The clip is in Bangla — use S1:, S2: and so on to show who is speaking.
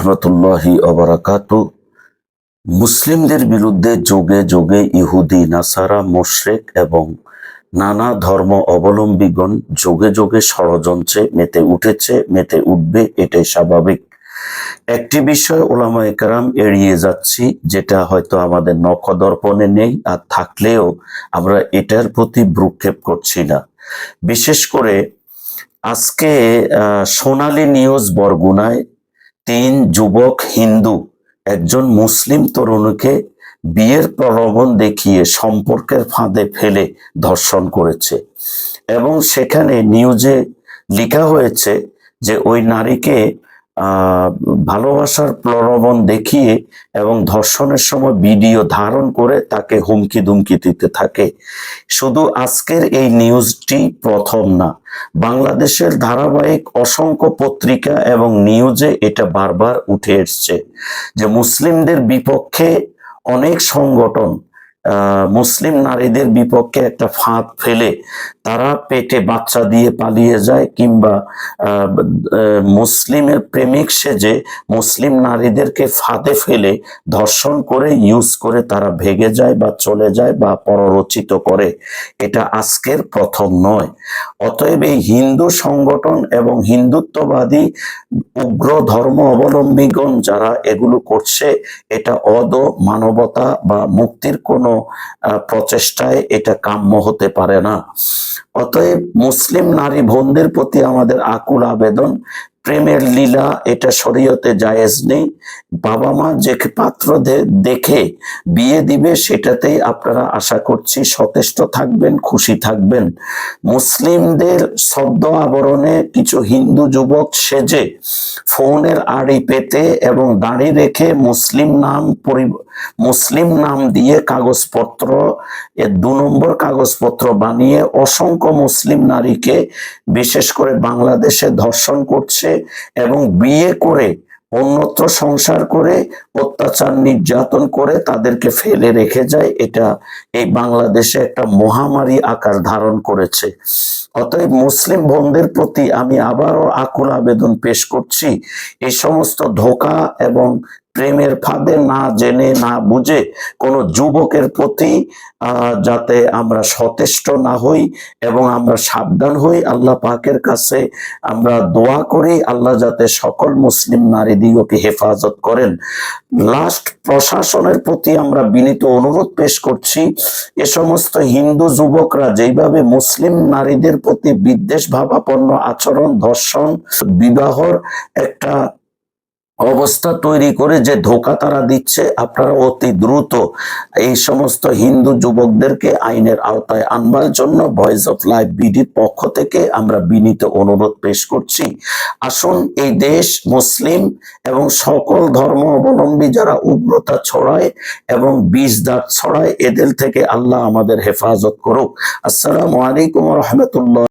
S1: রহমতুল্লাহি মুসলিমদের বিরুদ্ধে যোগে যোগে ইহুদি, নাসারা, মোশরেক এবং নানা ধর্ম অবলম্বীগণ যোগে যোগে ষড়যন্ত্রে মেতে উঠেছে, মেতে উঠবে, এটাই স্বাভাবিক। একটি বিষয় ওলামা একরাম এড়িয়ে যাচ্ছি, যেটা হয়তো আমাদের নখদর্পণে নেই আর থাকলেও আমরা এটার প্রতি ভ্রুক্ষেপ করছি না। বিশেষ করে আজকে সোনালী নিউজ বরগুনায় তিন যুবক হিন্দু, একজন মুসলিম তরুণীকে বিয়ের প্রলোভন দেখিয়ে সম্পর্কের ফাঁদে ফেলে ধর্ষণ করেছে। এবং সেখানে নিউজে লেখা হয়েছে যে ওই নারীকে ভালোবাসার প্রলোভন দেখিয়ে এবং ধর্ষণের সময় ভিডিও ধারণ করে তাকে হুমকি দুমকি দিতে থাকে। শুধু আজকের এই নিউজটি প্রথম না বাংলাদেশের ধারাবাহিক অসংখ্য পত্রিকা এবং নিউজে এটা বারবার উঠে এসছে যে মুসলিমদের বিপক্ষে অনেক সংগঠন মুসলিম নারীদের বিপক্ষে একটা ফাঁদ ফেলে তারা পেটে বাচ্চা দিয়ে পালিয়ে যায় কিংবা মুসলিমের প্রেমিক সেজে মুসলিম নারীদেরকে ফাঁদে ফেলে ধর্ষণ করে ইউজ করে তারা ভেগে যায় বা চলে যায় বা পররচিত করে। এটা আজকের প্রথম নয়। অতএব এই হিন্দু সংগঠন এবং হিন্দুত্ববাদী উগ্র ধর্ম অবলম্বীগণ যারা এগুলো করছে, এটা অদ মানবতা বা মুক্তির কোনো প্রচেষ্টায় এটা কাম্য হতে পারে না। অতএব মুসলিম নারী বোনদের প্রতি আমাদের আকুল আবেদন, প্রেমের লীলা, এটা শরীয়তে জায়েজ নেই। বাবা মা যে পাত্র দেখে বিয়ে দিবে সেটাতেই আপনারা আশা করছি সচেষ্ট থাকবেন, খুশি থাকবেন। মুসলিমদের শব্দ আবরণে কিছু হিন্দু যুবক সেজে ফোনের আড়ি পেতে এবং দাড়ি রেখে মুসলিম নাম পরি- মুসলিম নাম দিয়ে কাগজপত্র এর দু নম্বর কাগজপত্র বানিয়ে অসংখ্য মুসলিম নারীকে বিশেষ করে বাংলাদেশে ধর্ষণ করছে এবং বিয়ে করে, অন্যত্র সংসার করে, অত্যাচার নির্যাতন করে তাদেরকে ফেলে রেখে যায়। এটা এই বাংলাদেশে একটা মহামারী আকার ধারণ করেছে। অতএব মুসলিম বোনদের প্রতি আমি আবারও আকুল আবেদন পেশ করছি, এই সমস্ত ধোকা এবং প্রেমের ফাঁদে না জেনে না বুঝে কোনো যুবকের প্রতি যাতে আমরা সচেষ্ট না হই এবং আমরা সাবধান হই আল্লাহ পাকের কাছে, আমরা দোয়া করি আল্লাহ যাতে সকল মুসলিম নারীদিগকে হেফাজত করেন। লাস্ট প্রশাসনের প্রতি আমরা বিনীত অনুরোধ পেশ করছি, এ সমস্ত হিন্দু যুবকরা যেইভাবে মুসলিম নারীদের প্রতি বিদ্বেষ, ভাবাপন্ন আচরণ, ধর্ষণ, বিবাহর একটা অবস্থা তৈরি করে যে ধোকা তারা দিচ্ছে, আপনারা অতি দ্রুত এই সমস্ত হিন্দু যুবকদেরকে আইনের আওতায় আনবার জন্য ভয়েস অফ লাইফ বিডির পক্ষ থেকে আমরা বিনীত অনুরোধ পেশ করছি। আসুন এই দেশ মুসলিম এবং সকল ধর্ম অবলম্বী যারা উগ্রতা ছড়ায় এবং বিষ দাঁত ছড়ায়, এদের থেকে আল্লাহ আমাদের হেফাজত করুক। আসসালামু আলাইকুম রহমতুল্লাহ।